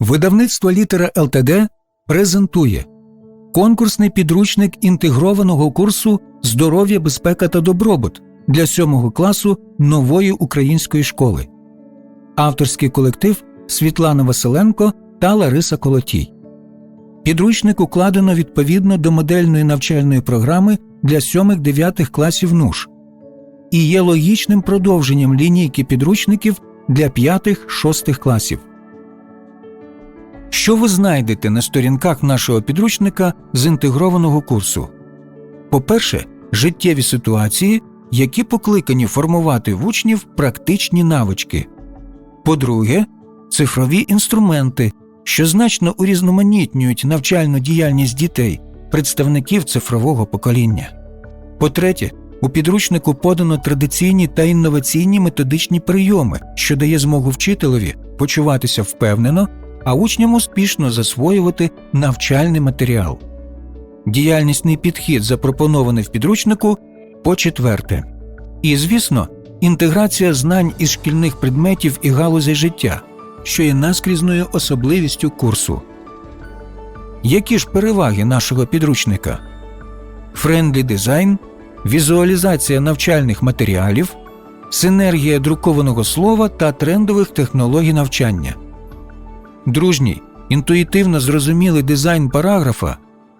Видавництво літера ЛТД презентує конкурсний підручник інтегрованого курсу Здоров'я, безпека та добробут для сьомого класу нової української школи. Авторський колектив Світлана Василенко та Лариса Колотій. Підручник укладено відповідно до модельної навчальної програми для 7-9 класів НУШ і є логічним продовженням лінійки підручників для 5-6 класів. Що ви знайдете на сторінках нашого підручника з інтегрованого курсу? По-перше, життєві ситуації, які покликані формувати в учнів практичні навички. По-друге, цифрові інструменти, що значно урізноманітнюють навчальну діяльність дітей, представників цифрового покоління. По-третє, у підручнику подано традиційні та інноваційні методичні прийоми, що дає змогу вчителеві почуватися впевнено, а учням успішно засвоювати навчальний матеріал. Діяльнісний підхід, запропонований в підручнику, по четверте. І, звісно, інтеграція знань із шкільних предметів і галузей життя, що є наскрізною особливістю курсу. Які ж переваги нашого підручника? Френдлі дизайн, візуалізація навчальних матеріалів, синергія друкованого слова та трендових технологій навчання. Дружній, інтуїтивно зрозумілий дизайн параграфа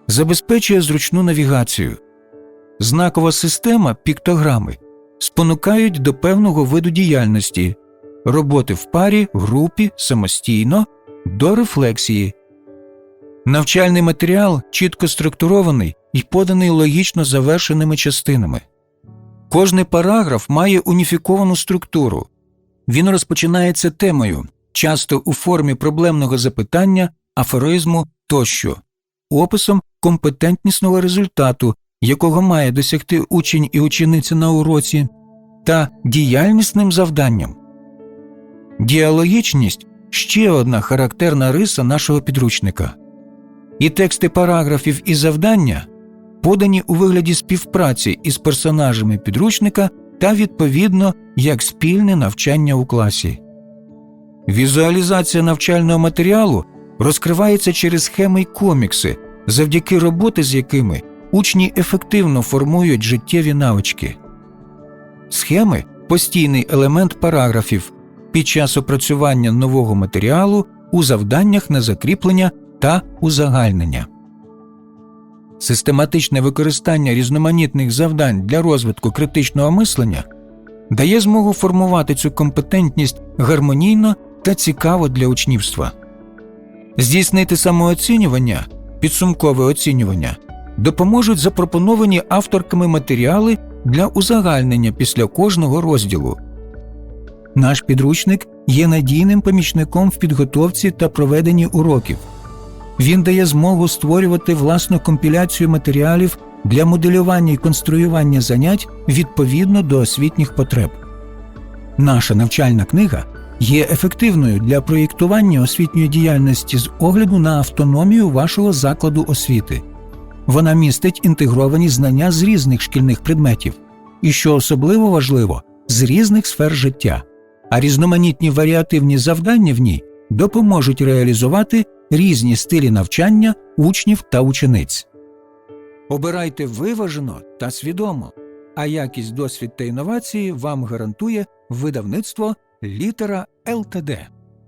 забезпечує зручну навігацію. Знакова система піктограми спонукають до певного виду діяльності, роботи в парі, групі, самостійно, до рефлексії. Навчальний матеріал чітко структурований і поданий логічно завершеними частинами. Кожний параграф має уніфіковану структуру. Він розпочинається темою, часто у формі проблемного запитання, афоризму тощо, описом компетентнісного результату, якого має досягти учень і учениця на уроці, та діяльнісним завданням. Діалогічність ще одна характерна риса нашого підручника. І тексти параграфів і завдання подані у вигляді співпраці із персонажами підручника та відповідно як спільне навчання у класі. Візуалізація навчального матеріалу розкривається через схеми й комікси, завдяки роботи з якими учні ефективно формують життєві навички. Схеми постійний елемент параграфів під час опрацювання нового матеріалу у завданнях на закріплення та узагальнення. Систематичне використання різноманітних завдань для розвитку критичного мислення дає змогу формувати цю компетентність гармонійно та цікаво для учнівства. Здійснити самооцінювання, підсумкове оцінювання допоможуть запропоновані авторками матеріали для узагальнення після кожного розділу. Наш підручник є надійним помічником в підготовці та проведенні уроків. Він дає змогу створювати власну компіляцію матеріалів для моделювання і конструювання занять відповідно до освітніх потреб. Наша навчальна книга є ефективною для проєктування освітньої діяльності з огляду на автономію вашого закладу освіти. Вона містить інтегровані знання з різних шкільних предметів, і, що особливо важливо, з різних сфер життя, а різноманітні варіативні завдання в ній допоможуть реалізувати різні стилі навчання учнів та учениць. Обирайте виважено та свідомо, а якість досвід та інновації вам гарантує видавництво літера ЛТД.